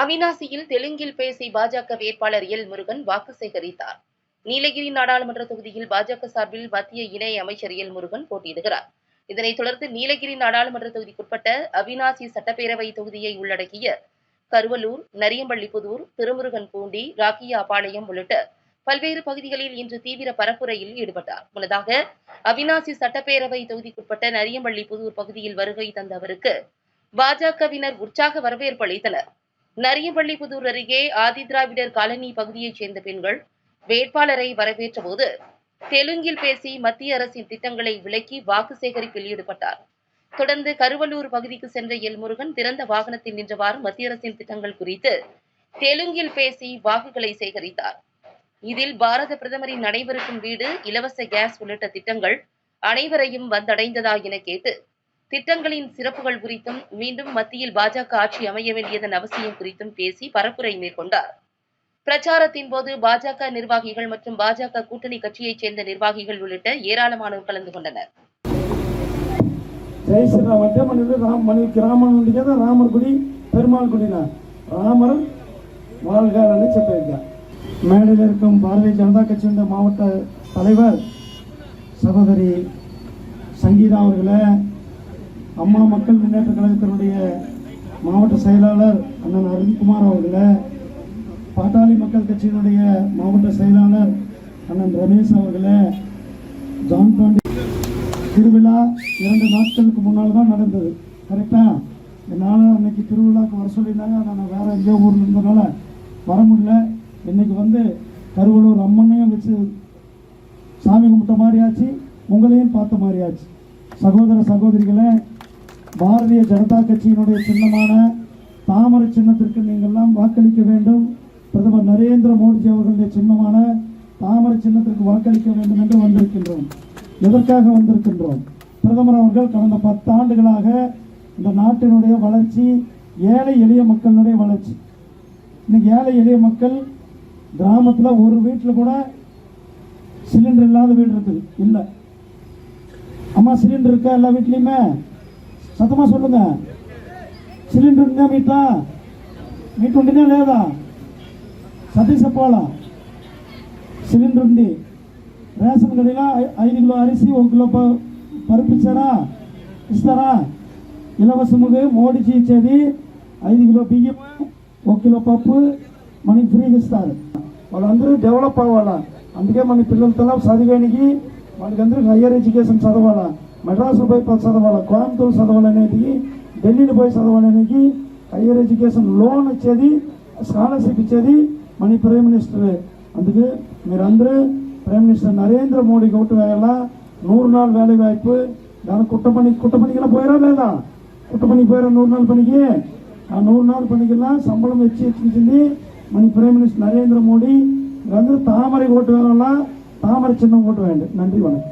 அவினாசியில் தெலுங்கில் பேசி பாஜக வேட்பாளர் எல் முருகன் வாக்கு சேகரித்தார். நீலகிரி நாடாளுமன்ற தொகுதியில் பாஜக சார்பில் மத்திய இணை அமைச்சர் எல் முருகன் போட்டியிடுகிறார். இதனைத் தொடர்ந்து நீலகிரி நாடாளுமன்ற தொகுதிக்குட்பட்ட அவினாசி சட்டப்பேரவை தொகுதியை உள்ளடக்கிய கருவலூர் நரியம்பள்ளிபுதூர் திருமுருகன் பூண்டி ராக்கியாபாளையம் உள்ளிட்ட பல்வேறு பகுதிகளில் இன்று தீவிர பரப்புரையில் ஈடுபட்டார். முன்னதாக அவினாசி சட்டப்பேரவை தொகுதிக்குட்பட்ட நரியம்பள்ளி புதூர் பகுதியில் வருகை தந்த அவருக்கு பாஜகவினர் உற்சாக வரவேற்பு அளித்தனர். நரியவள்ளிபுதூர் அருகே ஆதிதிராவிடர் காலனி பகுதியைச் சேர்ந்த பெண்கள் வேட்பாளரை வரவேற்ற போது தெலுங்கில் பேசி மத்திய அரசின் திட்டங்களை விளக்கி வாக்கு சேகரிப்பில் ஈடுபட்டார். தொடர்ந்து கருவலூர் பகுதிக்கு சென்ற எல்முருகன் திறந்த வாகனத்தில் நின்றவாறு மத்திய அரசின் திட்டங்கள் குறித்து தெலுங்கில் பேசி வாக்குகளை சேகரித்தார். இதில் பாரத பிரதமரின் அனைவருக்கும் வீடு இலவச கேஸ் உள்ளிட்ட திட்டங்கள் அனைவரையும் வந்தடைந்ததா என கேட்டு திட்டங்களின் சிறப்புகள் குறித்தும் மீண்டும் மத்தியில் பாஜக ஆட்சி அமைய வேண்டியதன் அவசியம் குறித்தும் பேசி பரப்புரை மேற்கொண்டார். பிரச்சாரத்தின் போது பாஜக நிர்வாகிகள் மற்றும் பாஜக கூட்டணி கட்சியைச் சேர்ந்த நிர்வாகிகள் உள்ளிட்ட ஏராளமானோர் கலந்து கொண்டனர். ஜெய் ஸ்ரீராம். అంటే మనది రామ్ మనకి రామన్ ఉంది కదా பெருமாள் గుడిన ராமர் வாழ்காரன்னு சொல்லியிருக்கார் மேடையில் இருக்கும் பாரதிய ஜனதா கட்சியின் மாவட்ட தலைவர் சகோதரி சங்கீதா அவர்களை அம்மா மக்கள் முன்னேற்ற கழகத்தினுடைய மாவட்ட செயலாளர் அண்ணன் அருண்குமார் அவர்களை பாட்டாளி மக்கள் கட்சியினுடைய மாவட்ட செயலாளர் அண்ணன் ரமேஷ் அவர்களை ஜான் பாண்டி திருவிழா இரண்டு நாட்களுக்கு முன்னால் தான் நடந்தது. கரெக்டா என்னால் அன்னைக்கு திருவிழாவுக்கு வர சொல்லியிருந்தாங்க நான் வேற எங்கேயோ ஊரில் இருந்தனால வர முடியல. இன்னைக்கு வந்து கருவலூர் அம்மனையும் வச்சு சாமி கும்பிட்ட மாதிரியாச்சு உங்களையும் பார்த்த மாதிரியாச்சு சகோதர சகோதரிகளை பாரதிய ஜனதா கட்சியினுடைய சின்னமான தாமரை சின்னத்திற்கு நீங்கள்லாம் வாக்களிக்க வேண்டும். பிரதமர் நரேந்திர மோடிஜி அவர்களுடைய சின்னமான தாமரை சின்னத்திற்கு வாக்களிக்க வேண்டும் என்று வந்திருக்கின்றோம். எதற்காக வந்திருக்கின்றோம்? பிரதமர் அவர்கள் கடந்த பத்தாண்டுகளாக இந்த நாட்டினுடைய வளர்ச்சி ஏழை எளிய மக்களுடைய வளர்ச்சி. இன்னைக்கு ஏழை எளிய மக்கள் கிராமத்தில் ஒரு வீட்டில் கூட சிலிண்டர் இல்லாத வீடு இருக்குது. இல்லை. அம்மா சிலிண்டர் இருக்கா எல்லா வீட்லேயுமே? సతమా சொல்லுங்க సిలిండర్ ఉందా మీట మీకు ఉండినా లేదా సతీ చెప్పాలా సిలిండర్ ఉంది రేషన్ గడిలో ఐ- ఐదు కిలో అరిసి ఒక కిలో ప- పరుపు ఇచ్చారా ఇస్తారా ఇలవసముగా మోడీజీ ఇచ్చేది ఐదు కిలో బియ్యం ఒక కిలో పప్పు మనకి ఫ్రీగా ఇస్తారు వాళ్ళందరూ డెవలప్ అవ్వాలా అందుకే మన పిల్లలతో చదివేనికి వాళ్ళకందరికి హయ్యర్ ఎడ్యుకేషన్ చదవాలా మెడ్రాసు పోయి చదవాలి కోయంబత్తూరు చదవాలనేది ఢిల్లీని పోయి చదవాలనేది హయ్యర్ ఎడ్యుకేషన్ లోన్ ఇచ్చేది స్కాలర్షిప్ ఇచ్చేది మన ప్రైమ్ మినిస్టరే. అందుకే మీరందరూ ప్రైమ్ మినిస్టర్ నరేంద్ర మోడీకి ఒకటి వేయాల నూరు నాలుగు వేల వాయిపు దాని కుట్ట పని కుట్ట పనికిలా పోయారా లేదా? కుట్ట పనికి పోయారా నూరు నాలుగు పనికి? ఆ నూరు నాలుగు పనికిలా సంబళం ఇచ్చి ఇచ్చింది మన ప్రైమ్ మినిస్టర్ నరేంద్ర మోడీ. అందరూ తామరి ఓటు వేయాల తామర చిన్న ఓటు వేయండి. నంది వాళ్ళకి